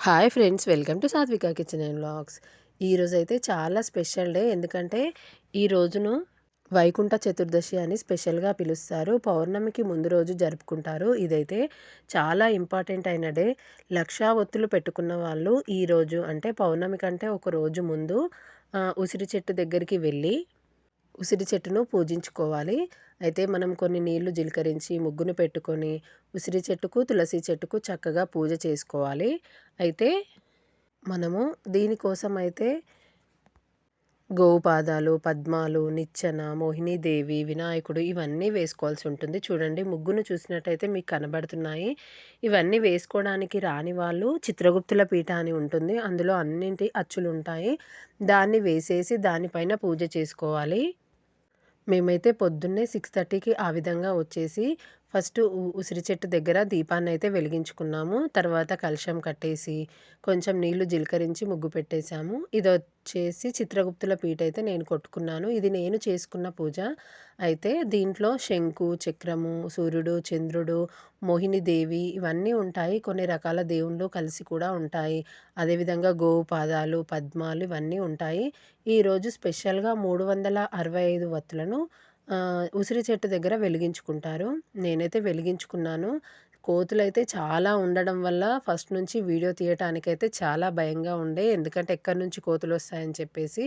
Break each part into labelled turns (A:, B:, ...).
A: Hi friends welcome to Sathvika kitchen and vlogs. ఈరోజు అయితే చాలా స్పెషల్ డే. ఎందుకంటే ఈ రోజును వైకుంఠ చతుర్దశి అని స్పెషల్గా పిలుస్తారు. పౌర్ణమికి ముందు రోజు జరుపుకుంటారు. ఇదైతే చాలా ఇంపార్టెంట్ అయిన డే. లక్షా ఒత్తులు పెట్టుకున్న వాళ్ళు ఈరోజు అంటే పౌర్ణమి కంటే ఒక రోజు ముందు ఉసిరి చెట్టు దగ్గరికి వెళ్ళి ఉసిరి చెట్టును పూజించుకోవాలి. అయితే మనం కొన్ని నీళ్ళు జీలకరించి ముగ్గును పెట్టుకొని ఉసిరి చెట్టుకు తులసి చెట్టుకు చక్కగా పూజ చేసుకోవాలి. అయితే మనము దీనికోసం అయితే గోపాదాలు పద్మాలు నిచ్చెన మోహినీదేవి వినాయకుడు ఇవన్నీ వేసుకోవాల్సి ఉంటుంది. చూడండి ముగ్గును చూసినట్టయితే మీకు కనబడుతున్నాయి. ఇవన్నీ వేసుకోవడానికి రాని వాళ్ళు చిత్రగుప్తుల పీఠ అని ఉంటుంది. అందులో అన్నింటి అచ్చులు ఉంటాయి దాన్ని వేసేసి దానిపైన పూజ చేసుకోవాలి. మేమైతే పొద్దున్నే సిక్స్ థర్టీకి ఆ విధంగా వచ్చేసి ఫస్ట్ ఉసిరి చెట్టు దగ్గర దీపాన్ని అయితే వెలిగించుకున్నాము. తర్వాత కలశం కట్టేసి కొంచెం నీళ్ళు జీలకరించి ముగ్గు పెట్టేశాము. ఇది వచ్చేసి చిత్రగుప్తుల పీట అయితే నేను కొట్టుకున్నాను. ఇది నేను చేసుకున్న పూజ. అయితే దీంట్లో శంకు చక్రము సూర్యుడు చంద్రుడు మోహినిదేవి ఇవన్నీ ఉంటాయి. కొన్ని రకాల దేవుళ్ళు కలిసి కూడా ఉంటాయి. అదేవిధంగా గోవు పాదాలు పద్మాలు ఇవన్నీ ఉంటాయి. ఈరోజు స్పెషల్గా మూడు వందల అరవై ఐదు వత్తులను ఉసిరి చెట్టు దగ్గర వెలిగించుకుంటారు. నేనైతే వెలిగించుకున్నాను. కోతులు అయితే చాలా ఉండడం వల్ల ఫస్ట్ నుంచి వీడియో తీయటానికైతే చాలా భయంగా ఉండే. ఎందుకంటే ఎక్కడి నుంచి కోతులు వస్తాయని చెప్పేసి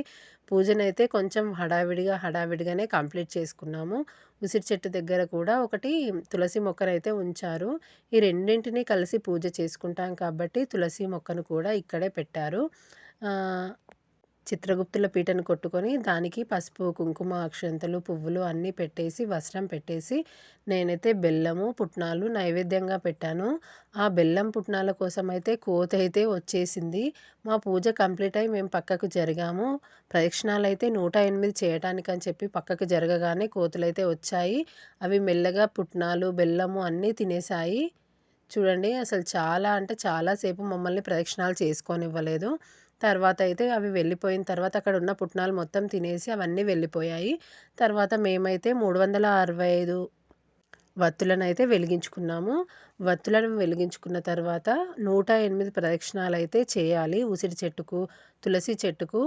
A: పూజనైతే కొంచెం హడావిడిగా హడావిడిగానే కంప్లీట్ చేసుకున్నాము. ఉసిరి చెట్టు దగ్గర కూడా ఒకటి తులసి మొక్కనైతే ఉంచారు. ఈ రెండింటిని కలిసి పూజ చేసుకుంటాం కాబట్టి తులసి మొక్కను కూడా ఇక్కడే పెట్టారు. చిత్రగుప్తుల పీటను కొట్టుకొని దానికి పసుపు కుంకుమ అక్షంతలు పువ్వులు అన్నీ పెట్టేసి వస్త్రం పెట్టేసి నేనైతే బెల్లము పుట్నాలు నైవేద్యంగా పెట్టాను. ఆ బెల్లం పుట్నాల కోసం అయితే కోత అయితే వచ్చేసింది. మా పూజ కంప్లీట్ అయి మేము పక్కకు జరిగాము. ప్రదక్షిణాలు అయితే నూట ఎనిమిది చేయటానికి అని చెప్పి పక్కకు జరగగానే కోతులు అయితే వచ్చాయి. అవి మెల్లగా పుట్నాలు బెల్లము అన్నీ తినేసాయి చూడండి అసలు చాలా అంటే చాలాసేపు మమ్మల్ని ప్రదక్షిణాలు చేసుకొనివ్వలేదు. తర్వాత అయితే అవి వెళ్ళిపోయిన తర్వాత అక్కడ ఉన్న పుట్నాలు మొత్తం తినేసి అవన్నీ వెళ్ళిపోయాయి. తర్వాత మేమైతే మూడు వందల అరవై ఐదు వత్తులను అయితే వెలిగించుకున్నాము. వత్తులను వెలిగించుకున్న తర్వాత నూట ఎనిమిది ప్రదక్షిణాలు అయితే చేయాలి. ఉసిరి చెట్టుకు తులసి చెట్టుకు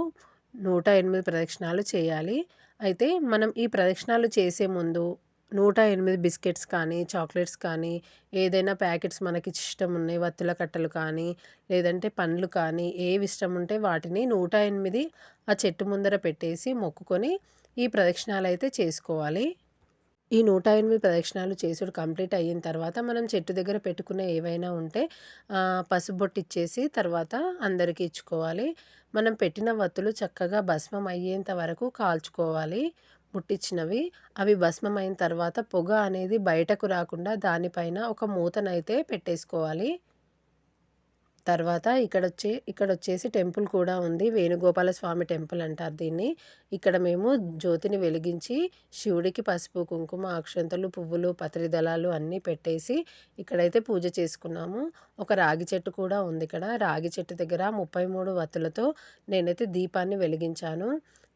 A: నూట ఎనిమిది ప్రదక్షిణాలు చేయాలి. అయితే మనం ఈ ప్రదక్షిణాలు చేసే ముందు నూట ఎనిమిది బిస్కెట్స్ కానీ చాక్లెట్స్ కానీ ఏదైనా ప్యాకెట్స్ మనకి ఇష్టం ఉన్నాయి వత్తుల కట్టలు కానీ లేదంటే పండ్లు కానీ ఏవి ఇష్టం ఉంటే వాటిని నూట ఎనిమిది ఆ చెట్టు ముందర పెట్టేసి మొక్కుకొని ఈ ప్రదక్షిణాలు అయితే చేసుకోవాలి. ఈ నూట ఎనిమిది ప్రదక్షిణాలు చేసుడు కంప్లీట్ అయిన తర్వాత మనం చెట్టు దగ్గర పెట్టుకునే ఏవైనా ఉంటే పసుబొట్టు ఇచ్చేసి తర్వాత అందరికీ ఇచ్చుకోవాలి. మనం పెట్టిన వత్తులు చక్కగా భస్మం అయ్యేంత వరకు కాల్చుకోవాలి. ముట్టించినవి అవి భస్మమైన తర్వాత పొగ అనేది బయటకు రాకుండా దానిపైన ఒక మూతనైతే పెట్టేసుకోవాలి. తర్వాత ఇక్కడ వచ్చే ఇక్కడ వచ్చేసి టెంపుల్ కూడా ఉంది. వేణుగోపాల స్వామి టెంపుల్ అంటారు దీన్ని. ఇక్కడ మేము జ్యోతిని వెలిగించి శివుడికి పసుపు కుంకుమ అక్షంతలు పువ్వులు పత్రి దళాలు అన్నీ పెట్టేసి ఇక్కడైతే పూజ చేసుకున్నాము. ఒక రాగి చెట్టు కూడా ఉంది ఇక్కడ. రాగి చెట్టు దగ్గర ముప్పై మూడు వత్తులతో నేనైతే దీపాన్ని వెలిగించాను.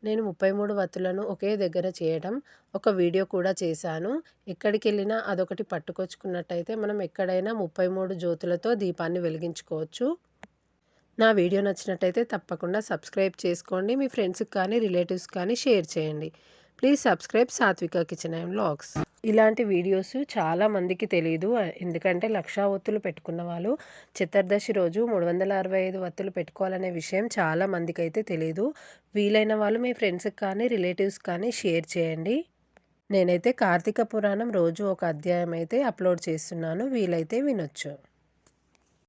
A: నేను ముప్పై మూడు వత్తులను ఒకే దగ్గర చేయడం ఒక వీడియో కూడా చేశాను. ఎక్కడికి వెళ్ళినా అదొకటి పట్టుకొచ్చుకున్నట్టయితే మనం ఎక్కడైనా ముప్పై మూడు జ్యోతులతో దీపాన్ని వెలిగించుకోవచ్చు. నా వీడియో నచ్చినట్టయితే తప్పకుండా సబ్స్క్రైబ్ చేసుకోండి. మీ ఫ్రెండ్స్కి కానీ రిలేటివ్స్ కానీ షేర్ చేయండి. Please subscribe Sathvika kitchen and vlogs ఇలాంటి వీడియోస్ చాలా మందికి తెలియదు ఎందుకంటే లక్షా ఒత్తులు పెట్టుకున్న వాళ్ళు చతుర్దశి రోజు మూడు వందల అరవై ఐదు ఒత్తులు పెట్టుకోవాలనే విషయం చాలామందికి అయితే తెలియదు వీలైన వాళ్ళు మీ ఫ్రెండ్స్కి కానీ రిలేటివ్స్ కానీ షేర్ చేయండి. నేనైతే కార్తీక పురాణం రోజు ఒక అధ్యాయం అయితే అప్లోడ్ చేస్తున్నాను. వీలైతే వినొచ్చు.